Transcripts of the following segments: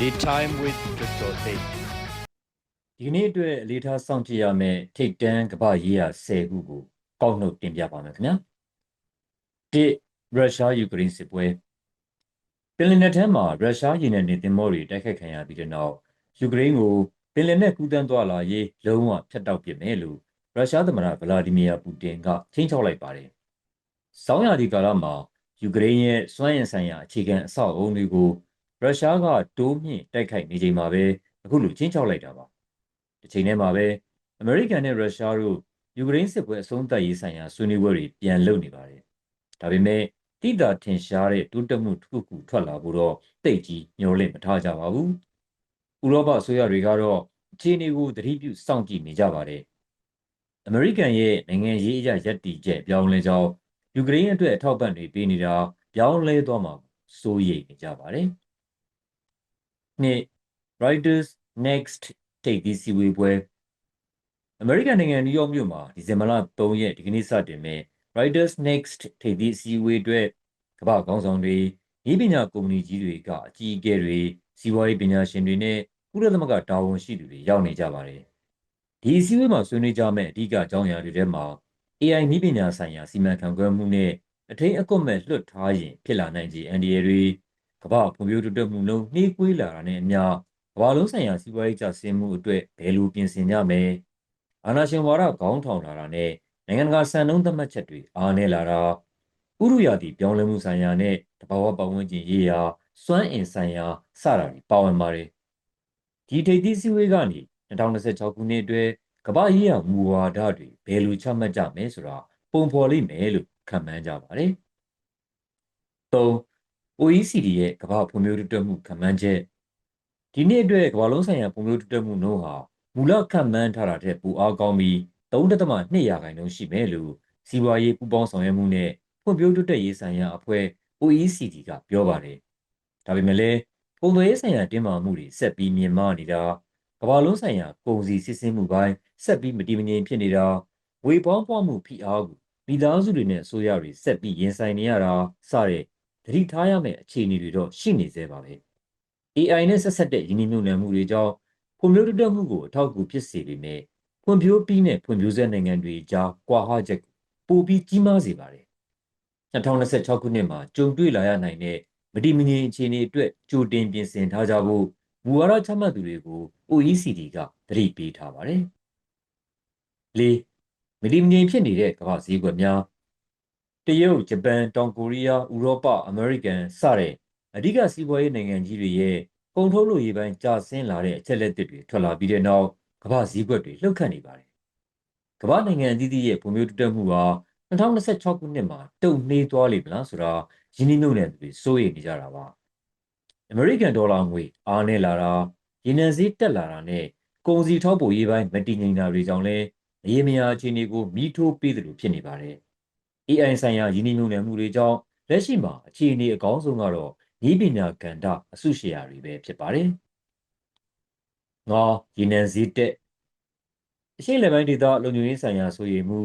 The time with Dr. Thate ဒီကနေ့အတွက်အလေးထားစောင့်ကြည့်ရမယ့်ထိတ်တန်းကမ္ဘာရေးရာ10ခုကိုကောက်နှုတ်တင်ပြပါမယ်ခင်ဗျာ၁ရုရှားယူကရိန်းစစ်ပွဲပင်လယ်နက်ထဲမှာရုရှားရေနံတင်သင်္ဘောတွေတိုက်ခိုက်ခံရပြီးတဲ့နောက်ယူကရိန်းကိုပင်လယ်နက်ကူးတန်းသွားလာရေးလုံးဝဖျက်တောက်ပစ်မယ်လို့ရုရှားသမ္မတဗလာဒီမီယာပူတင်ကချိန်ချောက်လိုက်ပါတယ်။ဆောင်းရာသီကာလမှာယူကရိန်းရဲ့စွမ်းအင်ဆိုင်ရာအခြေခံအဆောက်အအုံတွေကို ရုရှားကတိုးမြှင့်တိုက်ခိုက်နေချိန်မှာပဲအခုလိုချိန်ချောက်လိုက်တာပါ။တစ်ချိန်တည်းမှာပဲအမေရိကန်နဲ့ရုရှားတို့ယူကရိန်းစစ်ပွဲအဆုံးသတ်ရေးဆိုင်ရာဆွေးနွေးပွဲတွေပြန်လုပ်နေပါတယ်။ဒါပေမဲ့တိတာထင်ရှားတဲ့တိုးတက်မှုတစ်ခုခုထွက်လာဖို့တော့တိတ်ကြီးမျှော်လင့်မထားကြပါဘူး။ဥရောပအစိုးရတွေကတော့အခြေအနေကိုသတိပြုစောင့်ကြည့်နေကြပါတယ်။အမေရိကန်ရဲ့နိုင်ငံရေးအရရပ်တည်ချက်ပြောင်းလဲကြောင်းယူကရိန်းအတွက်အထောက်ပံ့တွေပေးနေတာပြောင်းလဲသွားမှာစိုးရိမ်နေကြပါတယ်။ နှစ် Reuters Next ထိပ်သီးစည်းဝေးပွဲအမေရိကန်နိုင်ငံနယူးယောက်မြို့မှာဒီဇင်ဘာလ3ရက်ဒီကနေ့စတင်မဲ့ Reuters Next ထိပ်သီးစည်းဝေးအတွက်ကမ္ဘာခေါင်းဆောင်တွေဤပညာကုမ္ပဏီကြီးတွေကအကြီးအကဲတွေစီးပွားရေးပညာရှင်တွေနဲ့ကုလသမဂ္ဂတာဝန်ရှိသူတွေရောက်နေကြပါတယ်။ဒီအစည်းအဝေးမှာဆွေးနွေးကြမယ့်အဓိကအကြောင်းအရာတွေထဲမှာ AI နည်းပညာဆိုင်ရာစီမံခန့်ခွဲမှုနဲ့အထိန်အကွပ်မဲ့လွတ်ထားရင်ဖြစ်လာနိုင်ခြေအန္တရာယ်တွေ ကမ္ဘာဖွံ့ဖြိုးတိုးတက်မှုနှုန်းနှေးကွေးလာတာနဲ့အမျှကမ္ဘာလုံးဆိုင်ရာစီးပွားရေးကျဆင်းမှုအတွက်ဘယ်လိုပြင်ဆင်ကြမယ်အာဏာရှင်ဝါဒခေါင်းထောင်လာတာနဲ့နိုင်ငံတကာစံနှုန်းသတ်မှတ်ချက်တွေအားနည်းလာတာဥရုယာတီပြောင်းလဲမှုဆိုင်ရာနဲ့တဘာဝပတ်ဝန်းကျင်ရေးရာစွမ်းအင်ဆိုင်ရာစတာတွေပါဝင်ပါတယ်ဒီထိပ်သီးစည်းဝေးကနေ2026ခုနှစ်အတွက်ကမ္ဘာရေးရာမူဝါဒတွေဘယ်လိုချမှတ်ကြမယ်ဆိုတာပုံဖော်လိမ့်မယ်လို့ခန့်မှန်းကြပါတယ်။၃ OECD ရဲ့ကမ္ဘာဖွံ့ဖြိုးတိုးတက်မှုခန့်မှန်းချက်ဒီနှစ်အတွက်ကမ္ဘာလုံးဆိုင်ရာဖွံ့ဖြိုးတိုးတက်မှုနှုန်းဟာမူလခန့်မှန်းထားတာထက်ပိုအားကောင်းပြီး3.2ရာခိုင်နှုန်းရှိမယ်လို့စီးပွားရေးပူးပေါင်းဆောင်ရွက်မှုနဲ့ဖွံ့ဖြိုးတိုးတက်ရေးဆိုင်ရာအဖွဲ့ OECD ကပြောပါတယ်။ဒါပေမဲ့လည်းပုံသွေးဆိုင်ရာတင်းမာမှုတွေဆက်ပြီးမြင့်မားနေတာကမ္ဘာလုံးဆိုင်ရာကုန်စည်စစ်ဆင်းမှုပိုင်းဆက်ပြီးမတည်မငြိမ်ဖြစ်နေတာဝေပေါင်းပွားမှုဖိအားကိုမိသားစုတွေနဲ့အစိုးရတွေဆက်ပြီးရင်ဆိုင်နေရတာစတဲ့ သတိထားရမယ့်အခြေအနေတွေတော့ရှိနေသေးပါပဲ။ AI နဲ့ဆက်ဆက်တဲ့ယင်းနှိမ့်ညွှန်မှုတွေကြောင့်ဖွံ့ဖြိုးတိုးတက်မှုကိုအထောက်အကူဖြစ်စေပေမဲ့ဖွံ့ဖြိုးပြီးနဲ့ဖွံ့ဖြိုးဆဲနိုင်ငံတွေကြားကွာဟချက်ပိုပြီးကြီးမားစေပါတယ်။2026ခုနှစ်မှာကြုံတွေ့လာရနိုင်တဲ့မတည်မငြိမ်အခြေအနေအတွက်ကြိုတင်ပြင်ဆင်ထားကြဖို့မူဝါဒချမှတ်သူတွေကို OECD ကသတိပေးထားပါတယ်။၄မတည်မငြိမ်ဖြစ်နေတဲ့ကမ္ဘာစည်းကွက်များ တရုတ်၊ဂျပန်၊တောင်ကိုရီးယား၊ဥရောပ၊အမေရိကန်စတဲ့အဓိကစီးပွားရေးနိုင်ငံကြီးတွေရဲ့ကုန်ထုတ်လုပ်ရေးပိုင်းကျဆင်းလာတဲ့အချက်လက်တွေထွက်လာပြီးတဲ့နောက်ကမ္ဘာစည်းကွက်တွေလှုပ်ခတ်နေပါတယ်။ကမ္ဘာနိုင်ငံအသီးသီးရဲ့ဖွံ့ဖြိုးတိုးတက်မှုဟာ2026ခုနှစ်မှာတုံ့နှေးသွားလိမ့်မလားဆိုတာရင်းနှီးမြှုပ်နှံသူတွေစိုးရိမ်နေကြတာပါ။အမေရိကန်ဒေါ်လာငွေအားနည်းလာတာ၊ရေနံဈေးတက်လာတာနဲ့ကုန်စည်ထောက်ပို့ရေးပိုင်းမတည်ငြိမ်တာတွေကြောင့်လည်းအရေးမရအခြေအနေကိုမီးထိုးပေးသလိုဖြစ်နေပါတယ်။ AI ဆိုင်ရာရင်းနှီးမြှုပ်နှံမှုတွေကြောင့်လက်ရှိမှာအခြေအနေအကောင်းဆုံးကတော့နည်းပညာကဏ္ဍအစုရှယ်ယာတွေပဲဖြစ်ပါတယ်။ငါရေနံဈေးတက်အရှေ့လက်ပိုင်းဒေသလုံခြုံရေးဆိုင်ရာဆိုရိမ်မှု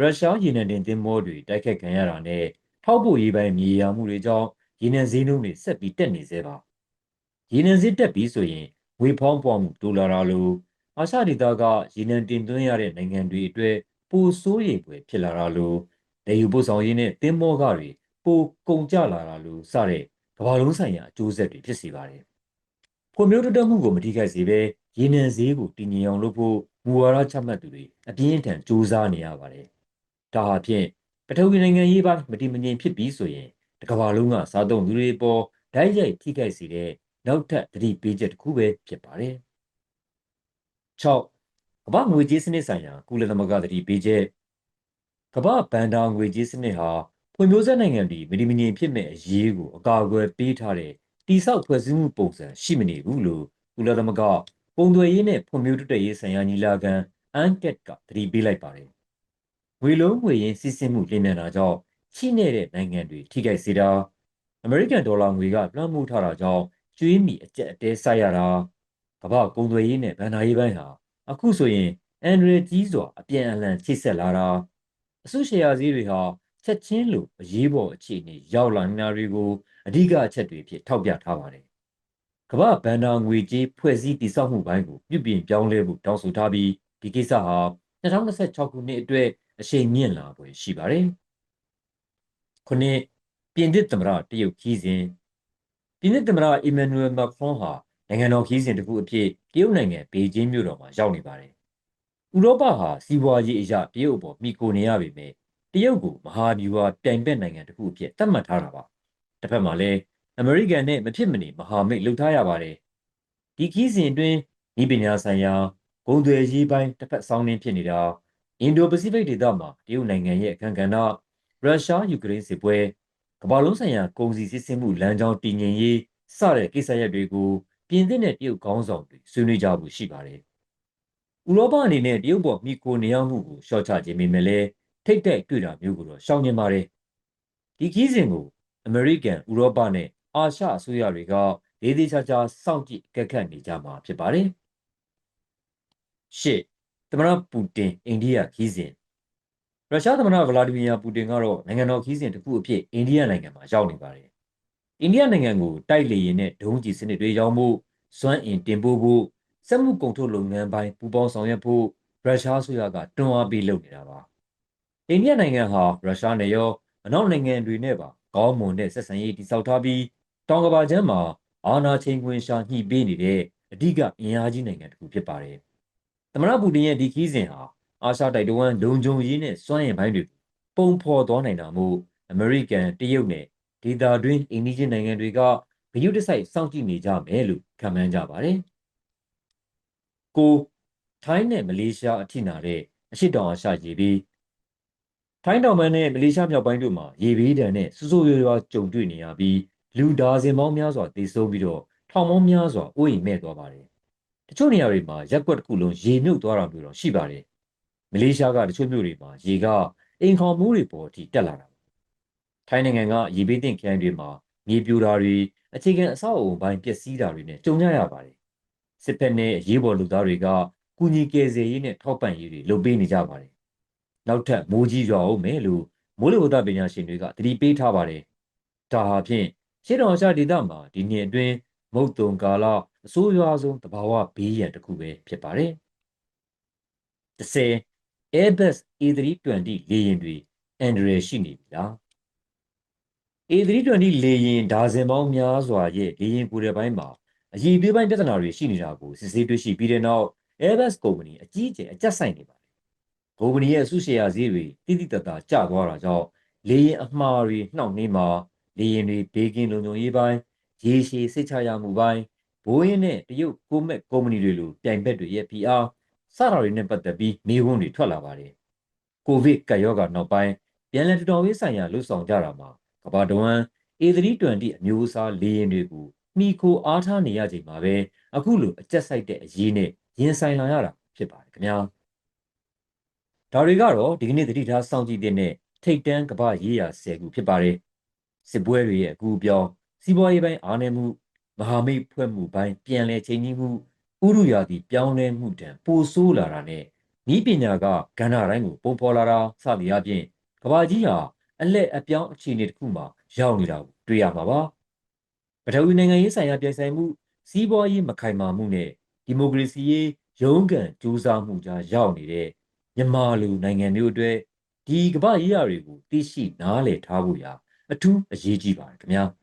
ရုရှားရေနံတင်သင်္ဘောတွေတိုက်ခတ်ခံရတာနဲ့ထောက်ပို့ရေးပိုင်းမြေယာမှုတွေကြောင့်ရေနံဈေးနှုန်းတွေဆက်ပြီးတက်နေသေးပါ။ရေနံဈေးတက်ပြီးဆိုရင်ဝေဖောင်းပွားမှုတိုးလာတာလို့အာရှဒေသကရေနံတင်သွင်းရတဲ့နိုင်ငံတွေအတွက်ပိုစိုးရိမ်ဖွယ်ဖြစ်လာတာလို့ လေယူပို့ဆောင်ရေးနဲ့သင်္ဘောကတွေပိုကုန်ကျလာတာလို့စတဲ့ကမ္ဘာလုံးဆိုင်ရာအကျိုးဆက်တွေဖြစ်စေပါတယ်။ဖွံ့ဖြိုးတိုးတက်မှုကိုမထိခိုက်စေဘဲရေနံဈေးကိုတည်ငြိမ်အောင်လုပ်ဖို့မူဝါဒချမှတ်သူတွေအပြင်းအထန်ကြိုးစားနေရပါတယ်။ဒါဟာဖြင့်ပထဝီနိုင်ငံရေးပိုင်းမတည်မငြိမ်ဖြစ်ပြီးဆိုရင်တစ်ကမ္ဘာလုံးကစားသုံးသူတွေပေါ်ဓာတ်ရိုက်ထိခိုက်စေတဲ့နောက်ထပ်သတိပေးချက်တစ်ခုပဲဖြစ်ပါတယ်။6ကမ္ဘာငွေကြေးစနစ်ဆိုင်ရာကုလသမဂ္ဂသတိပေးချက် ကမ္ဘာဘဏ္ဍာငွေကြေးစနစ်ဟာဖွံ့ဖြိုးဆဲနိုင်ငံတွေမတည်မငြိမ်ဖြစ်မဲ့အရေးကိုအကာအကွယ်ပေးထားတဲ့တိဆောက်ဖွဲ့စည်းမှုပုံစံရှိမနေဘူးလို့ကုလသမဂ္ဂပုံသွယ်ရေးနဲ့ဖွံ့ဖြိုးတိုးတက်ရေးဆိုင်ရာညီလာခံ UNCTAD ကသတိပေးလိုက်ပါတယ်။ငွေလုံးငွေရင်းစီးဆင်းမှုလျင်မြန်တာကြောင့်ချိနေတဲ့နိုင်ငံတွေထိခိုက်စေတာအမေရိကန်ဒေါ်လာငွေကလွှမ်းမိုးထားတာကြောင့်ကျွေးမီအကျက်အတဲဆိုက်ရတာကမ္ဘာကုန်သွယ်ရေးနဲ့ဗန်နာရေးပိုင်းဟာအခုဆိုရင်အန်ဒရကြီးစွာအပြန်အလှန်ချိတ်ဆက်လာတာ အစုရှယ်ယာဈေးတွေဟာချက်ချင်းလိုအရေးပေါ်အခြေအနေရောက်လာနေတာတွေကိုအဓိကအချက်တွေဖြစ်ထောက်ပြထားပါတယ်ကမ္ဘာဘဏ္ဍာငွေကြေးဖွဲ့စည်းတည်ဆောက်မှုပိုင်းကိုပြုပြင်ပြောင်းလဲဖို့တောင်းဆိုထားပြီးဒီကိစ္စဟာ2026ခုနှစ်အတွက်အရှိန်မြင့်လာဖွယ်ရှိပါတယ်။ခုနှစ်ပြင်သစ်သမ္မတတရုတ်ခီးစဉ်ပြင်သစ်သမ္မတအီမန်နျူရယ်မက်ခရွန်ဟာနိုင်ငံတော်ခီးစဉ်တစ်ခုအဖြစ်တရုတ်နိုင်ငံဘေကျင်းမြို့တော်မှာရောက်နေပါတယ်။ ဥရောပဟာစီးပွားရေးအရတရုတ်အပေါ်မှီခိုနေရပေမဲ့တရုတ်ကိုမဟာဗျူဟာပြိုင်ဘက်နိုင်ငံတစ်ခုအဖြစ်သတ်မှတ်ထားတာပါ။တစ်ဖက်မှာလည်းအမေရိကန်နဲ့မဖြစ်မနေမဟာမိတ်လုပ်ထားရပါတယ်။ဒီခီးစဉ်အတွင်းဤပညာဆိုင်ရာဂုံသွယ်ရေးပိုင်းတစ်ဖက်ဆောင်းနှင်းဖြစ်နေတာအင်ဒိုပစိဖိတ်ဒေသမှာတရုတ်နိုင်ငံရဲ့အခမ်းကဏ္ဍရုရှားယူကရိန်းစစ်ပွဲကမ္ဘာလုံးဆိုင်ရာကုန်စည်စစ်ဆင်မှုလမ်းကြောင်းတည်ငြိမ်ရေးစတဲ့ကိစ္စရပ်တွေကိုပြင်သစ်နဲ့တရုတ်ခေါင်းဆောင်တွေဆွေးနွေးကြဖို့ရှိပါတယ်။ ဥရောပအနေနဲ့တရုတ်ပေါ်မှီခိုနေရမှုကိုရှော့ချခြင်းပေမဲ့လည်းထိတ်တိုက်တွေ့တာမျိုးကိုတော့ရှောင်ကျဉ်ပါတယ်။ဒီခီးစဉ်ကိုအမေရိကန်ဥရောပနဲ့အာရှအစိုးရတွေကလေးသေးချာချာစောင့်ကြည့်အကဲခတ်နေကြမှာဖြစ်ပါတယ်။ရှစ်သမ္မတပူတင်အိန္ဒိယခီးစဉ်ရုရှားသမ္မတဗလာဒီမီယာပူတင်ကတော့နိုင်ငံတော်ခီးစဉ်တစ်ခုအဖြစ်အိန္ဒိယနိုင်ငံမှာရောက်နေပါတယ်။အိန္ဒိယနိုင်ငံကိုတိုက်လေယာဉ်နဲ့ဒုံးကျည်စနစ်တွေရောင်းဖို့စွမ်းအင်တင်ပို့ဖို့ စက်မှုကုန်ထုတ်လုပ်ငန်းပိုင်းပူးပေါင်းဆောင်ရွက်ဖို့ရုရှားအစိုးရကတွန်းအားပေးလုပ်နေတာပါ။အိန္ဒိယနိုင်ငံဟာရုရှားနဲ့ရောအနောက်နိုင်ငံတွေနဲ့ပါကောင်းမွန်တဲ့ဆက်ဆံရေးတည်ဆောက်ထားပြီးတောင်ကမ္ဘာချမ်းမှာအာဏာချိန်ခွင်ရှာညှိပေးနေတဲ့အဓိကအင်အားကြီးနိုင်ငံတစ်ခုဖြစ်ပါတယ်။သမ္မတပူတင်ရဲ့ဒီခီးစဉ်ဟာအာရှတိုက်တဝန်းလုံခြုံရေးနဲ့စွမ်းအင်ပိုင်းတွေပုံဖော်သွားနိုင်တာမို့အမေရိကန်တရုတ်နဲ့ဒေသတွင်းအိန္ဒိယနိုင်ငံတွေကဂရုတစိုက်စောင့်ကြည့်နေကြမယ်လို့ခန့်မှန်းကြပါတယ်။ ကိုထိုင်းနဲ့မလေးရှားအထိနာတဲ့အရှိတောင်အာရှရေဘေးထိုင်းတောင်ပိုင်းနဲ့မလေးရှားမြောက်ပိုင်းတို့မှာရေဘေးဒဏ်နဲ့ဆူဆူရွာရွာကြုံတွေ့နေရပြီးလူဒါဇင်ပေါင်းများစွာသေဆုံးပြီးတော့ထောင်ပေါင်းများစွာအိုးအိမ်မဲ့သွားပါတယ်။တချို့နေရာတွေမှာရက်ကွက်တစ်ခုလုံးရေမြုပ်သွားတာမျိုးတော့ရှိပါတယ်။မလေးရှားကတချို့မြို့တွေမှာရေကအိမ်ခေါင်မိုးတွေပေါ်အထိတက်လာတာ။ထိုင်းနိုင်ငံကရေဘေးသင့်ခရိုင်တွေမှာမြေပြိုတာတွေအခြေခံအဆောက်အအုံပိုင်းပျက်စီးတာတွေနဲ့ကြုံကြရပါတယ်။ စစ်ဖက်နဲ့ရေးပေါ်လူသားတွေကကုညီကယ်ဆယ်ရေးနဲ့ထောက်ပံ့ရေးတွေလုပ်ပေးနေကြပါတယ်။နောက်ထပ်မိုးကြီးရွာအောင်မယ်လို့မိုးလေဝသပညာရှင်တွေကသတိပေးထားပါတယ်။ဒါဟာဖြင့်ရှေ့တော်အာရှဒေသမှာဒီနှစ်အတွင်းမုတ်တုံကာလအဆိုးရွားဆုံးသဘာဝဘေးရန်တစ်ခုပဲဖြစ်ပါတယ်။30 Airbus A320 လေယာဉ်တွေအန်ဒရယ်ရှိနေပြီလား A320 လေယာဉ်ဒါဇင်ပေါင်းများစွာရဲ့လေယာဉ်ကိုယ်တိုင်ပိုင်းမှာ အရည်သွေးပိုင်းပြဿနာတွေရှိနေတာကိုစစ်ဆေးတွေ့ရှိပြီးတဲ့နောက် Airbus ကုမ္ပဏီအကြီးအကျယ်အကျပ်ဆိုင်နေပါတယ်။ကုမ္ပဏီရဲ့အစုရှယ်ယာဈေးတွေတိတိတတ်တာကျသွားတာကြောင့်လေယာဉ်အမှားတွေနှောင့်နှေးမှာလေယာဉ်တွေဘေးကင်းလုံခြုံရေးပိုင်းရေရှည်စိတ်ချရမှုပိုင်းဘိုးင်းနဲ့တရုတ်ကိုမက်ကုမ္ပဏီတွေလိုပြိုင်ဘက်တွေရဲ့ PR စတာတွေနဲ့ပတ်သက်ပြီးမေးခွန်းတွေထွက်လာပါတယ်။ကိုဗစ်ကပ်ရောဂါနောက်ပိုင်းပြန်လည်ထူထောင်ရေးဆိုင်ရာလှုပ်ဆောင်ကြတာမှာကမ္ဘာတဝန်း A320 အမျိုးအစားလေယာဉ်တွေကို မှီခိုအားထားနေရချိန်မှာပဲအခုလိုအကျက်ဆိုင်တဲ့အရေးနဲ့ရင်ဆိုင်လာရတာဖြစ်ပါတယ်ခင်ဗျာဒါတွေကတော့ဒီကနေ့သတိထားစောင့်ကြည့်တဲ့ထိတ်တန်းကမ္ဘာရေးရာဆယ်ခုဖြစ်ပါတယ်စစ်ပွဲတွေရဲ့အကူအပြောင်းစီးပွားရေးပိုင်းအားနည်းမှုမဟာမိတ်ဖွဲ့မှုပိုင်းပြန်လည်ချိန်ကြီးမှုဥရုယာတီပြောင်းလဲမှုတံပိုဆိုးလာတာနဲ့ဤပညာကကဏ္ဍတိုင်းကိုပုံဖော်လာတာစသည်အပြင်ကမ္ဘာကြီးဟာအလက်အပြောင်းအခြေအနေတစ်ခုမှာရောက်နေတာကိုတွေ့ရမှာပါ ပထဝီနိုင်ငံရေးဆိုင်ရာပြည်ဆိုင်မှုစီးပွားရေးမခိုင်မာမှုနဲ့ဒီမိုကရေစီရေးရုန်းကန်ကြိုးစားမှုကြားရောက်နေတဲ့မြန်မာလူနိုင်ငံမျိုးအတွက်ဒီကမ္ဘာရေးရာတွေကိုသိရှိနားလည်ထားဖို့ရာအထူးအရေးကြီးပါတယ်ခင်ဗျာ။